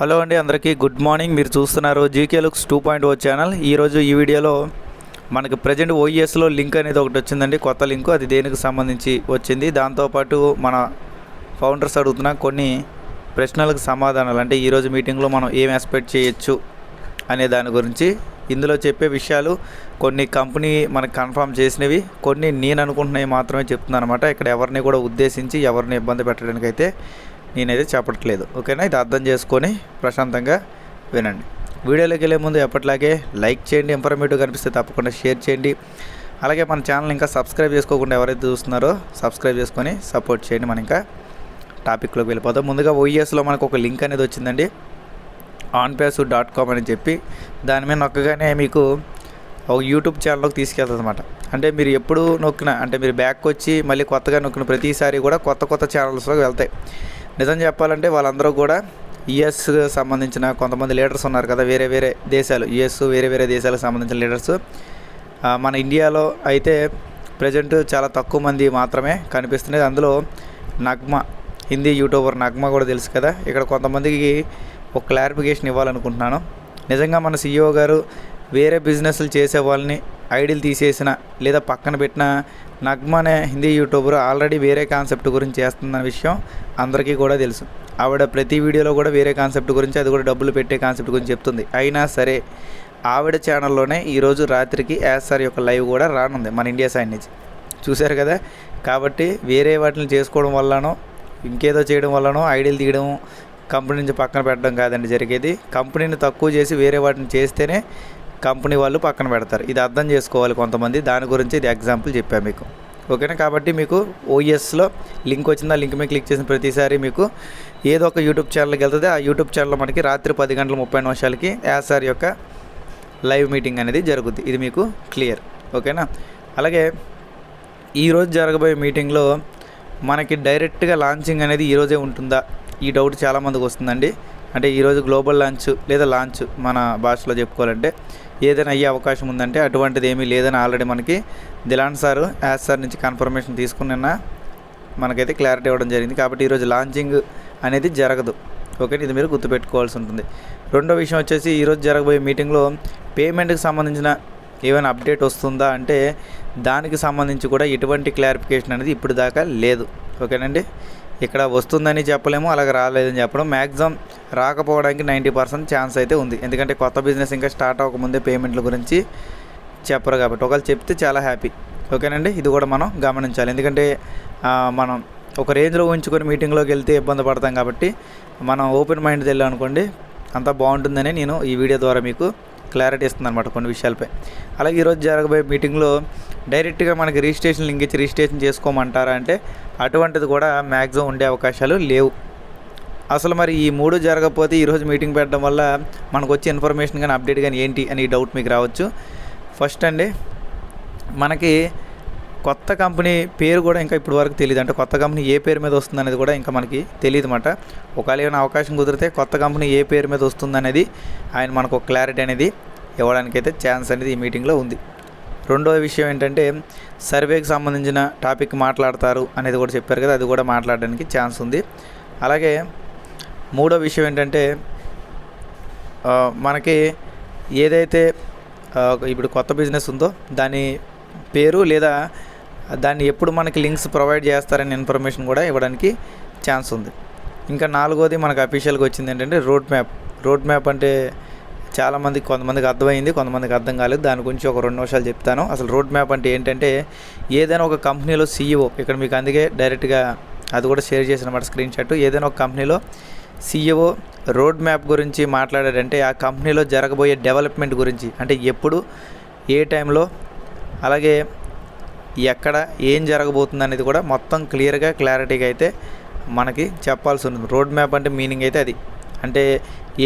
Hello అండి అందరికీ good morning. మీరు చూస్తున్నారు GK looks two point O channel. ఈరోజు ఈ వీడియోలో మనకి ప్రజెంట్ ఓఈఎస్లో లింక్ అనేది ఒకటి వచ్చిందండి. కొత్త లింక్ అది దేనికి సంబంధించి వచ్చింది. దాంతోపాటు మన ఫౌండర్స్ అడుగుతున్న కొన్ని ప్రశ్నలకు సమాధానాలు. అంటే ఈరోజు మీటింగ్లో మనం ఏం ఎక్స్పెక్ట్ చేయొచ్చు అనే దాని గురించి. ఇందులో చెప్పే విషయాలు కొన్ని కంపెనీ మనకు కన్ఫర్మ్ చేసినవి కొన్ని నేను అనుకుంటున్నవి మాత్రమే చెప్తున్నాను అనమాట ఇక్కడ ఎవరిని కూడా ఉద్దేశించి ఎవరిని ఇబ్బంది పెట్టడానికి అయితే నేనైతే చెప్పట్లేదు ఓకేనా? ఇది అర్థం చేసుకొని ప్రశాంతంగా వినండి. వీడియోలోకి వెళ్ళే ముందు ఎప్పటిలాగే లైక్ చేయండి. ఇన్ఫర్మేటివ్ కనిపిస్తే తప్పకుండా షేర్ చేయండి. అలాగే మన ఛానల్ ఇంకా సబ్స్క్రైబ్ చేసుకోకుండా ఎవరైతే చూస్తున్నారో సబ్స్క్రైబ్ చేసుకొని సపోర్ట్ చేయండి. మనం ఇంకా టాపిక్లోకి వెళ్ళిపోతాం ముందుగా ఓఈఎస్లో మనకు ఒక లింక్ అనేది వచ్చిందండి. ఆన్పేసు డాట్ కామ్ అని చెప్పి దాని మీద నొక్కగానే మీకు ఒక యూట్యూబ్ ఛానల్లోకి తీసుకెళ్తుంది అనమాట అంటే మీరు ఎప్పుడు నొక్కిన అంటే మీరు బ్యాక్ వచ్చి మళ్ళీ కొత్తగా నొక్కిన ప్రతిసారి కూడా కొత్త కొత్త ఛానల్స్లోకి వెళ్తాయి. నిజం చెప్పాలంటే వాళ్ళందరూ కూడా యుఎస్ సంబంధించిన కొంతమంది లీడర్స్ ఉన్నారు కదా వేరే వేరే దేశాలు. యుఎస్ వేరే వేరే దేశాలకు సంబంధించిన లీడర్స్. మన ఇండియాలో అయితే ప్రజెంట్ చాలా తక్కువ మంది మాత్రమే కనిపిస్తున్నది. అందులో నగ్మ హిందీ యూట్యూబర్ నగ్మ కూడా తెలుసు కదా. ఇక్కడ కొంతమందికి ఒక క్లారిఫికేషన్ ఇవ్వాలనుకుంటున్నాను. నిజంగా మన సీఈఓ గారు వేరే బిజినెస్లు చేసే వాళ్ళని ఐడియల్ తీసేసిన లేదా పక్కన పెట్టిన నగ్మ అనే హిందీ యూట్యూబర్ ఆల్రెడీ వేరే కాన్సెప్ట్ గురించి చేస్తున్న విషయం అందరికీ కూడా తెలుసు. ఆవిడ ప్రతి వీడియోలో కూడా వేరే కాన్సెప్ట్ గురించి అది కూడా డబ్బులు పెట్టే కాన్సెప్ట్ గురించి చెప్తుంది. అయినా సరే ఆవిడ ఛానల్లోనే ఈరోజు రాత్రికి యాస్ఆర్ యొక్క లైవ్ కూడా రానుంది మన ఇండియా సైడ్ నుంచి. చూశారు కదా? కాబట్టి వేరే వాటిని చేసుకోవడం వల్లనో ఇంకేదో చేయడం వల్లనో ఐడియల్ తీయడం కంపెనీ నుంచి పక్కన పెట్టడం కాదండి జరిగేది. కంపెనీని తక్కువ చేసి వేరే వాటిని చేస్తేనే కంపెనీ వాళ్ళు పక్కన పెడతారు. ఇది అర్థం చేసుకోవాలి కొంతమంది. దాని గురించి ఇది ఎగ్జాంపుల్ చెప్పాను మీకు. ఓకేనా? కాబట్టి మీకు ఓఎస్లో లింక్ వచ్చిందా. లింక్ మీద క్లిక్ చేసిన ప్రతిసారి మీకు ఏదో ఒక యూట్యూబ్ ఛానల్కి వెళ్తుంది. ఆ యూట్యూబ్ ఛానల్లో మనకి రాత్రి పది గంటల ముప్పై నిమిషాలకి యాసార్ యొక్క లైవ్ మీటింగ్ అనేది జరుగుద్ది. ఇది మీకు క్లియర్. ఓకేనా? అలాగే ఈరోజు జరగబోయే మీటింగ్లో మనకి డైరెక్ట్గా లాంచింగ్ అనేది ఈరోజే ఉంటుందా? ఈ డౌట్ చాలామందికి వస్తుందండి. అంటే ఈరోజు గ్లోబల్ లాంచ్ లేదా లాంచ్ మన భాషలో చెప్పుకోవాలంటే ఏదైనా అయ్యే అవకాశం ఉందంటే అటువంటిది ఏమీ లేదని ఆల్రెడీ మనకి దిలాన్ సార్ యాజ్ సార్ నుంచి కన్ఫర్మేషన్ తీసుకున్న మనకైతే క్లారిటీ ఇవ్వడం జరిగింది. కాబట్టి ఈరోజు లాంచింగ్ అనేది జరగదు. ఓకే ఇది మీరు గుర్తుపెట్టుకోవాల్సి ఉంటుంది. రెండో విషయం వచ్చేసి ఈరోజు జరగబోయే మీటింగ్లో పేమెంట్కి సంబంధించిన ఏమైనా అప్డేట్ వస్తుందా అంటే దానికి సంబంధించి కూడా ఎటువంటి క్లారిఫికేషన్ అనేది ఇప్పుడు దాకా లేదు. ఓకేనండి? ఇక్కడ వస్తుందని చెప్పలేము అలాగే రాలేదని చెప్పడం. మ్యాక్సిమం రాకపోవడానికి నైంటీ పర్సెంట్ ఛాన్స్ అయితే ఉంది. ఎందుకంటే కొత్త బిజినెస్ ఇంకా స్టార్ట్ అవ్వకముందే పేమెంట్ల గురించి చెప్పరు కాబట్టి. ఒకవేళ చెప్తే చాలా హ్యాపీ ఓకేనండి? ఇది కూడా మనం గమనించాలి. ఎందుకంటే మనం ఒక రేంజ్లో ఉంచుకొని మీటింగ్లోకి వెళ్తే ఇబ్బంది పడతాం కాబట్టి మనం ఓపెన్ మైండ్ వెళ్ళాం అనుకోండి అంతా బాగుంటుందని నేను ఈ వీడియో ద్వారా మీకు క్లారిటీ ఇస్తుంది అనమాట కొన్ని విషయాలపై. అలాగే ఈరోజు జరగబోయే మీటింగ్లో డైరెక్ట్గా మనకి రిజిస్ట్రేషన్ లింక్ ఇచ్చి రిజిస్ట్రేషన్ చేసుకోమంటారా అంటే అటువంటిది కూడా మ్యాక్సిమం ఉండే అవకాశాలు లేవు. అసలు మరి ఈ మూడు జరగకపోతే ఈరోజు మీటింగ్ పెట్టడం వల్ల మనకు వచ్చే ఇన్ఫర్మేషన్ కానీ అప్డేట్ కానీ ఏంటి అని డౌట్ మీకు రావచ్చు. ఫస్ట్ అండి మనకి కొత్త కంపెనీ పేరు కూడా ఇంకా ఇప్పుడు వరకు తెలియదు అంటే కొత్త కంపెనీ ఏ పేరు మీద వస్తుంది అనేది కూడా ఇంకా మనకి తెలియదు అనమాట ఒకవేళ ఏమైనా అవకాశం కుదిరితే కొత్త కంపెనీ ఏ పేరు మీద వస్తుంది అనేది ఆయన మనకు క్లారిటీ అనేది ఇవ్వడానికైతే ఛాన్స్ అనేది ఈ మీటింగ్లో ఉంది. రెండో విషయం ఏంటంటే సర్వేకి సంబంధించిన టాపిక్ మాట్లాడతారు అనేది కూడా చెప్పారు కదా అది కూడా మాట్లాడడానికి ఛాన్స్ ఉంది. అలాగే మూడో విషయం ఏంటంటే మనకి ఏదైతే ఇప్పుడు కొత్త బిజినెస్ ఉందో దాని పేరు లేదా దాన్ని ఎప్పుడు మనకి లింక్స్ ప్రొవైడ్ చేస్తారనే ఇన్ఫర్మేషన్ కూడా ఇవ్వడానికి ఛాన్స్ ఉంది. ఇంకా నాలుగోది మనకు అఫీషియల్గా వచ్చింది ఏంటంటే రోడ్ మ్యాప్. రోడ్ మ్యాప్ అంటే చాలామంది కొంతమందికి అర్థమైంది కొంతమందికి అర్థం కాలేదు. దాని గురించి ఒక రెండు నిమిషాలు చెప్తాను. అసలు రోడ్ మ్యాప్ అంటే ఏంటంటే ఏదైనా ఒక కంపెనీలో సీఈఓ ఇక్కడ మీకు అందుకే డైరెక్ట్గా అది కూడా షేర్ చేసిన స్క్రీన్ షాట్. ఏదైనా ఒక కంపెనీలో సీఈఓ రోడ్ మ్యాప్ గురించి మాట్లాడాడంటే ఆ కంపెనీలో జరగబోయే డెవలప్మెంట్ గురించి. అంటే ఎప్పుడు ఏ టైంలో అలాగే ఎక్కడ ఏం జరగబోతుంది అనేది కూడా మొత్తం క్లియర్గా క్లారిటీగా అయితే మనకి చెప్పాల్సి ఉంటుంది. రోడ్ మ్యాప్ అంటే మీనింగ్ అయితే అది. అంటే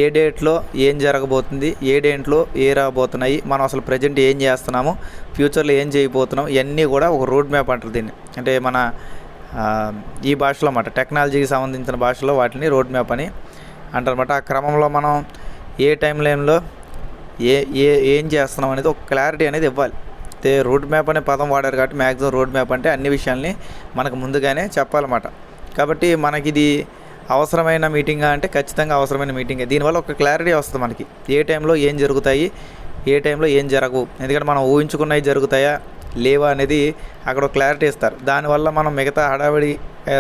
ఏ డేట్లో ఏం జరగబోతుంది ఏ డేట్లో ఏ రాబోతున్నాయి మనం అసలు ప్రజెంట్ ఏం చేస్తున్నాము ఫ్యూచర్లో ఏం చేయబోతున్నాం ఇవన్నీ కూడా ఒక రోడ్ మ్యాప్ అంటారు దీన్ని. అంటే మన ఈ భాషలో అన్నమాట టెక్నాలజీకి సంబంధించిన భాషలో వాటిని రోడ్ మ్యాప్ అని అంటారన్నమాట ఆ క్రమంలో మనం ఏ టైం లైన్లో ఏ ఏ ఏం చేస్తున్నాం అనేది ఒక క్లారిటీ అనేది ఇవ్వాలి. అయితే రోడ్ మ్యాప్ అనే పదం వాడారు కాబట్టి మ్యాక్సిమం రోడ్ మ్యాప్ అంటే అన్ని విషయాల్ని మనకు ముందుగానే చెప్పాలన్నమాట. కాబట్టి మనకి ఇది అవసరమైన మీటింగ్ అంటే ఖచ్చితంగా అవసరమైన మీటింగే. దీనివల్ల ఒక క్లారిటీ వస్తుంది మనకి. ఏ టైంలో ఏం జరుగుతాయి ఏ టైంలో ఏం జరగవు. ఎందుకంటే మనం ఊహించుకున్నవి జరుగుతాయా లేవా అనేది అక్కడ క్లారిటీ ఇస్తారు. దానివల్ల మనం మిగతా హడావిడి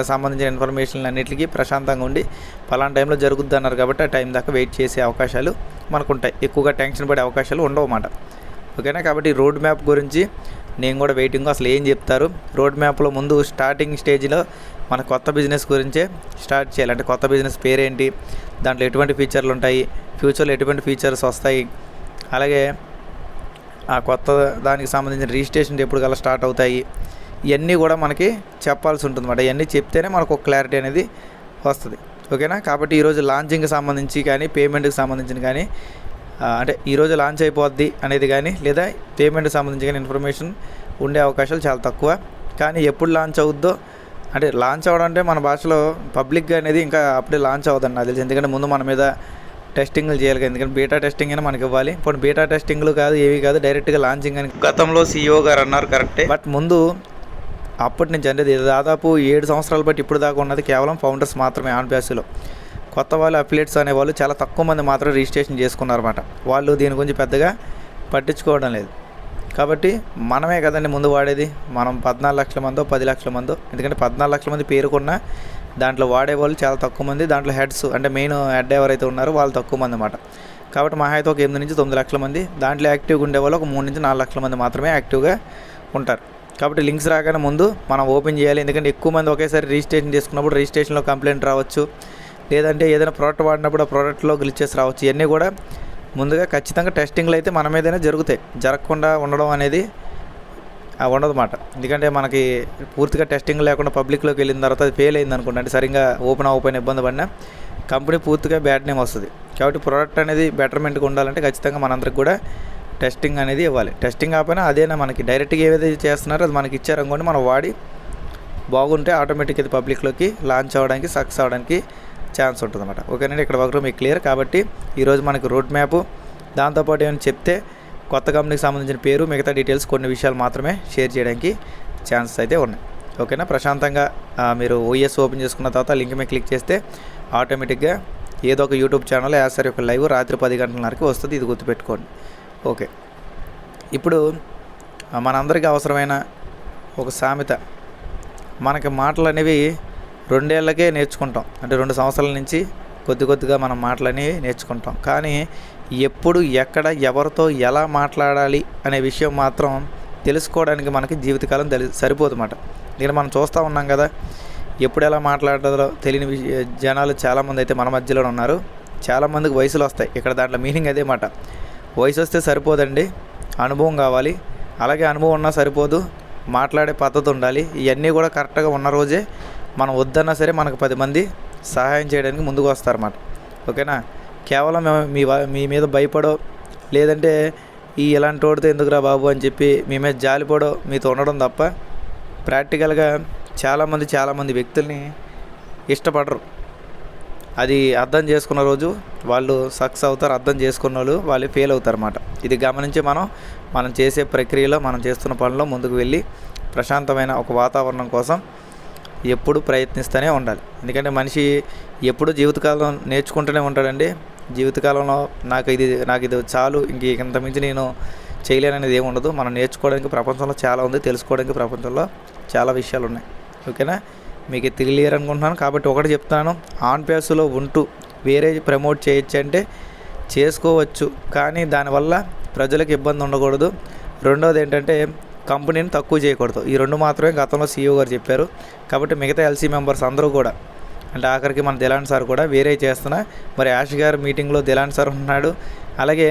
సంబంధించిన ఇన్ఫర్మేషన్ అన్నిటికీ ప్రశాంతంగా ఉండి పలానా టైంలో జరుగుద్ది అన్నారు కాబట్టి ఆ టైం దాకా వెయిట్ చేసే అవకాశాలు మనకు ఉంటాయి ఎక్కువగా టెన్షన్ పడే అవకాశాలు ఉండవు అన్నమాట. ఓకేనా? కాబట్టి రోడ్ మ్యాప్ గురించి నేను కూడా వెయిటింగ్ అసలు ఏం చెప్తారు? రోడ్ మ్యాప్లో ముందు స్టార్టింగ్ స్టేజ్లో మన కొత్త బిజినెస్ గురించే స్టార్ట్ చేయాలి. అంటే కొత్త బిజినెస్ పేరేంటి? దాంట్లో ఎటువంటి ఫీచర్లు ఉంటాయి? ఫ్యూచర్లో ఎటువంటి ఫీచర్స్ వస్తాయి? అలాగే ఆ కొత్త దానికి సంబంధించిన రిజిస్ట్రేషన్ ఎప్పుడు కల్లా స్టార్ట్ అవుతాయి? ఇవన్నీ కూడా మనకి చెప్పాల్సి ఉంటుంది అన్నమాట ఇవన్నీ చెప్తేనే మనకు ఒక క్లారిటీ అనేది వస్తుంది. ఓకేనా? కాబట్టి ఈరోజు లాంచింగ్కి సంబంధించి కానీ పేమెంట్కి సంబంధించిన కానీ అంటే ఈరోజు లాంచ్ అయిపోద్ది అనేది కానీ లేదా పేమెంట్ సంబంధించి కానీ ఇన్ఫర్మేషన్ ఉండే అవకాశాలు చాలా తక్కువ. కానీ ఎప్పుడు లాంచ్ అవుద్దో అంటే లాంచ్ అవ్వడం అంటే మన భాషలో పబ్లిక్గా అనేది ఇంకా అప్పుడే లాంచ్ అవుతుంది నాకు తెలిసి. ఎందుకంటే ముందు మన మీద టెస్టింగ్లు చేయాలి కదా, ఎందుకంటే బీటా టెస్టింగ్ అయినా మనకి ఇవ్వాలి. ఇప్పుడు బీటా టెస్టింగ్లు కాదు ఏవి కాదు డైరెక్ట్గా లాంచింగ్ అని గతంలో సీఈఓ గారు అన్నారు కరెక్టే బట్ ముందు అప్పటి నుంచి అంటే దాదాపు ఏడు సంవత్సరాలు బట్టి ఇప్పుడు దాకా ఉన్నది కేవలం ఫౌండర్స్ మాత్రమే ఆన్ బ్యాస్లో కొత్త వాళ్ళు అఫిలియేట్స్ అనేవాళ్ళు చాలా తక్కువ మంది మాత్రం రిజిస్ట్రేషన్ చేసుకున్నారన్నమాట. వాళ్ళు దీని గురించి పెద్దగా పట్టించుకోవడం లేదు. కాబట్టి మనమే కదండి ముందు వాడేది. మనం పద్నాలుగు లక్షల మందో పది లక్షల మందో ఎందుకంటే పద్నాలుగు లక్షల మంది పేరుకున్న దాంట్లో వాడేవాళ్ళు చాలా తక్కువ మంది. దాంట్లో హెడ్స్ అంటే మెయిన్ హెడ్ ఎవరైతే ఉన్నారో వాళ్ళు తక్కువ మంది అన్నమాట. కాబట్టి మా అయితే ఒక ఎనిమిది నుంచి తొమ్మిది లక్షల మంది. దాంట్లో యాక్టివ్గా ఉండేవాళ్ళు ఒక మూడు నుంచి నాలుగు లక్షల మంది మాత్రమే యాక్టివ్గా ఉంటారు. కాబట్టి లింక్స్ రాగానే ముందు మనం ఓపెన్ చేయాలి. ఎందుకంటే ఎక్కువ మంది ఒకేసారి రిజిస్ట్రేషన్ చేసుకున్నప్పుడు రిజిస్ట్రేషన్లో కంప్లైంట్ రావచ్చు. లేదంటే ఏదైనా ప్రోడక్ట్ వాడినప్పుడు ఆ ప్రోడక్ట్లో గ్లిచెస్ రావచ్చు. ఇవన్నీ కూడా ముందుగా ఖచ్చితంగా టెస్టింగ్లు అయితే మన మీదైనా జరుగుతాయి. జరగకుండా ఉండడం అనేది ఆ ఉండదు మాట ఎందుకంటే మనకి పూర్తిగా టెస్టింగ్ లేకుండా పబ్లిక్లోకి వెళ్ళిన తర్వాత అది ఫెయిల్ అయింది అనుకోండి. అంటే సరిగ్గా ఓపెన్ అవ్వకపోయిన ఇబ్బంది పడినా కంపెనీ పూర్తిగా బ్యాడ్ నేమ్ వస్తుంది. కాబట్టి ప్రోడక్ట్ అనేది బెటర్మెంట్గా ఉండాలంటే ఖచ్చితంగా మనందరికి కూడా టెస్టింగ్ అనేది ఇవ్వాలి. టెస్టింగ్ కాకపోయినా అదేనా మనకి డైరెక్ట్గా ఏదైతే చేస్తున్నారో అది మనకి ఇచ్చారనుకోండి మనం వాడి బాగుంటే ఆటోమేటిక్ ఇది పబ్లిక్లోకి లాంచ్ అవ్వడానికి సక్సెస్ అవ్వడానికి ఛాన్స్ ఉంటుంది అనమాట ఓకేనండి ఇక్కడ వరకు మీకు క్లియర్. కాబట్టి ఈరోజు మనకి రోడ్ మ్యాప్. దాంతోపాటు ఏమైనా చెప్తే కొత్త కంపెనీకి సంబంధించిన పేరు మిగతా డీటెయిల్స్ కొన్ని విషయాలు మాత్రమే షేర్ చేయడానికి ఛాన్సెస్ అయితే ఉన్నాయి. ఓకేనా ప్రశాంతంగా మీరు ఓఎస్ ఓపెన్ చేసుకున్న తర్వాత లింక్ మీద క్లిక్ చేస్తే ఆటోమేటిక్గా ఏదో ఒక యూట్యూబ్ ఛానల్ యాసరి ఒక లైవ్ రాత్రి పది గంటలన్నరకి వస్తుంది. ఇది గుర్తుపెట్టుకోండి. ఓకే. ఇప్పుడు మనందరికీ అవసరమైన ఒక సామెత. మనకి మాటలు అనేవి రెండేళ్ళకే నేర్చుకుంటాం. అంటే రెండు సంవత్సరాల నుంచి కొద్ది కొద్దిగా మనం మాటలని నేర్చుకుంటాం. కానీ ఎప్పుడు ఎక్కడ ఎవరితో ఎలా మాట్లాడాలి అనే విషయం మాత్రం తెలుసుకోవడానికి మనకి జీవితకాలం తెలి సరిపోదు అన్నమాట ఇక్కడ మనం చూస్తూ ఉన్నాం కదా ఎప్పుడు ఎలా మాట్లాడాలో తెలియని విషయ జనాలు చాలామంది అయితే మన మధ్యలో ఉన్నారు. చాలామందికి వయసులు వస్తాయి. ఇక్కడ దాంట్లో మీనింగ్ అదే మాట. వయసు వస్తే సరిపోదండి అనుభవం కావాలి. అలాగే అనుభవం ఉన్నా సరిపోదు మాట్లాడే పద్ధతి ఉండాలి. ఇవన్నీ కూడా కరెక్ట్గా ఉన్న రోజే మనం వద్దన్నా సరే మనకు పది మంది సహాయం చేయడానికి ముందుకు వస్తారన్నమాట. ఓకేనా? కేవలం మీ మీ మీద భయపడో లేదంటే ఈ ఇలాంటి వాడితో ఎందుకురా బాబు అని చెప్పి మీ మీద జాలిపడో మీతో ఉండడం తప్ప ప్రాక్టికల్గా చాలామంది చాలామంది వ్యక్తుల్ని ఇష్టపడరు. అది అర్థం చేసుకున్న రోజు వాళ్ళు సక్సెస్ అవుతారు అర్థం చేసుకున్న వాళ్ళు వాళ్ళు ఫెయిల్ అవుతారు అన్నమాట ఇది గమనించి మనం మనం చేసే ప్రక్రియలో మనం చేస్తున్న పనిలో ముందుకు వెళ్ళి ప్రశాంతమైన ఒక వాతావరణం కోసం ఎప్పుడు ప్రయత్నిస్తూనే ఉండాలి. ఎందుకంటే మనిషి ఎప్పుడు జీవితకాలం నేర్చుకుంటూనే ఉంటాడండి. జీవితకాలంలో నాకు ఇది నాకు ఇది చాలు ఇంక ఇంత మించి నేను చేయలేననేది ఏమి ఉండదు. మనం నేర్చుకోవడానికి ప్రపంచంలో చాలా ఉంది తెలుసుకోవడానికి ప్రపంచంలో చాలా విషయాలు ఉన్నాయి. ఓకేనా? మీకు తెలియలేరు అనుకుంటున్నాను. కాబట్టి ఒకటి చెప్తాను ఆన్ ప్యాస్లో ఉంటూ వేరే ప్రమోట్ చేయొచ్చు అంటే చేసుకోవచ్చు. కానీ దానివల్ల ప్రజలకు ఇబ్బంది ఉండకూడదు. రెండోది ఏంటంటే కంపెనీని తక్కువ చేయకూడదు. ఈ రెండు మాత్రమే గతంలో సీఈఓ గారు చెప్పారు. కాబట్టి మిగతా ఎల్సీ మెంబర్స్ అందరూ కూడా అంటే ఆఖరికి మన దిలాన్ సార్ కూడా వేరే చేస్తున్నా. మరి యాష్ గారు మీటింగ్లో దిలాన్ సార్ ఉన్నాడు. అలాగే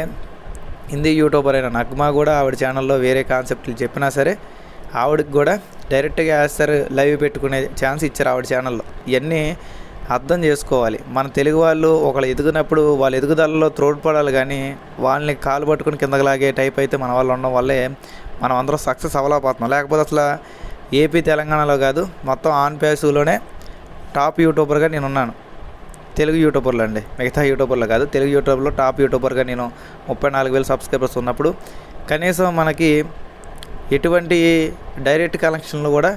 హిందీ యూట్యూబర్ అయిన నగ్మా కూడా ఆవిడ ఛానల్లో వేరే కాన్సెప్ట్లు చెప్పినా సరే ఆవిడకి కూడా డైరెక్ట్గా యాష్ సార్ లైవ్ పెట్టుకునే ఛాన్స్ ఇచ్చారు ఆవిడ ఛానల్లో ఇవన్నీ అర్థం చేసుకోవాలి. మన తెలుగు వాళ్ళు ఒకళ్ళు ఎదుగునప్పుడు వాళ్ళ ఎదుగుదలలో త్రోడ్పడాలి కానీ వాళ్ళని కాలు పట్టుకుని కిందకి లాగే టైప్ అయితే మన వాళ్ళు ఉండడం వల్లే మనం అందరం సక్సెస్ అవ్వలేకపోతున్నాం. లేకపోతే అసలు ఏపీ తెలంగాణలో కాదు మొత్తం ఆన్ పేసులోనే టాప్ యూట్యూబర్గా నేను ఉన్నాను తెలుగు యూట్యూబర్లు అండి. మిగతా యూట్యూబర్లు కాదు తెలుగు యూట్యూబ్లో టాప్ యూట్యూబర్గా నేను ముప్పై నాలుగు వేల సబ్స్క్రైబర్స్ ఉన్నప్పుడు కనీసం మనకి ఎటువంటి డైరెక్ట్ కనెక్షన్లు కూడా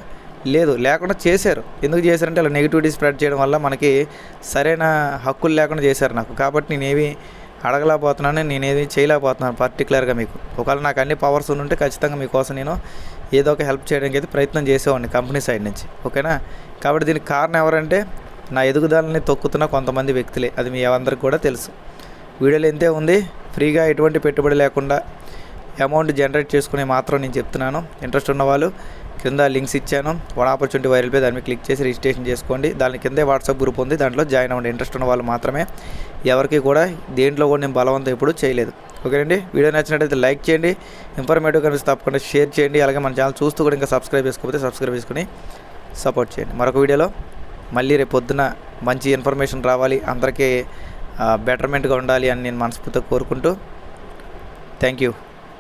లేదు. లేకుండా చేశారు. ఎందుకు చేశారంటే అలా నెగిటివిటీ స్ప్రెడ్ చేయడం వల్ల మనకి సరైన హక్కులు లేకుండా చేశారు నాకు. కాబట్టి నేనేవి అడగలేకపోతున్నాను నేనేది చేయలేకపోతున్నాను పర్టికులర్గా మీకు. ఒకవేళ నాకు అన్ని పవర్స్ ఉంటే ఖచ్చితంగా మీకోసం నేను ఏదో ఒక హెల్ప్ చేయడానికి అయితే ప్రయత్నం చేసేవాడిని కంపెనీ సైడ్ నుంచి. ఓకేనా? కాబట్టి దీనికి కారణం ఎవరంటే నా ఎదుగుదలని తొక్కుతున్న కొంతమంది వ్యక్తులే. అది మీ అందరికి కూడా తెలుసు. వీడియోలు ఎంతే ఉంది. ఫ్రీగా ఎటువంటి పెట్టుబడి లేకుండా అమౌంట్ జనరేట్ చేసుకునే మాత్రం నేను చెప్తున్నాను. ఇంట్రెస్ట్ ఉన్నవాళ్ళు కింద లింక్స్ ఇచ్చాను. వన్ ఆపర్చునిటీ వైరల్ పే దాని మీద క్లిక్ చేసి రిజిస్ట్రేషన్ చేసుకోండి. దాని కిందే వాట్సాప్ గ్రూప్ ఉంది. దాంట్లో జాయిన్ అవ్వండి. ఇంట్రెస్ట్ ఉన్న వాళ్ళు మాత్రమే ఎవరికి కూడా దేంట్లో కూడా నేను బలవంతం ఎప్పుడు చేయలేదు. ఓకేనండి? వీడియో నచ్చినట్టయితే లైక్ చేయండి. ఇన్ఫర్మేటివ్ కనిపిస్తే తప్పకుండా షేర్ చేయండి. అలాగే మన ఛానల్ చూస్తూ కూడా ఇంకా సబ్స్క్రైబ్ చేసుకోకపోతే సబ్స్క్రైబ్ చేసుకుని సపోర్ట్ చేయండి. మరొక వీడియోలో మళ్ళీ రేపు పొద్దున మంచి ఇన్ఫర్మేషన్ రావాలి. అందరికీ బెటర్మెంట్గా ఉండాలి అని నేను మనస్ఫూర్తిగా కోరుకుంటూ థ్యాంక్ యూ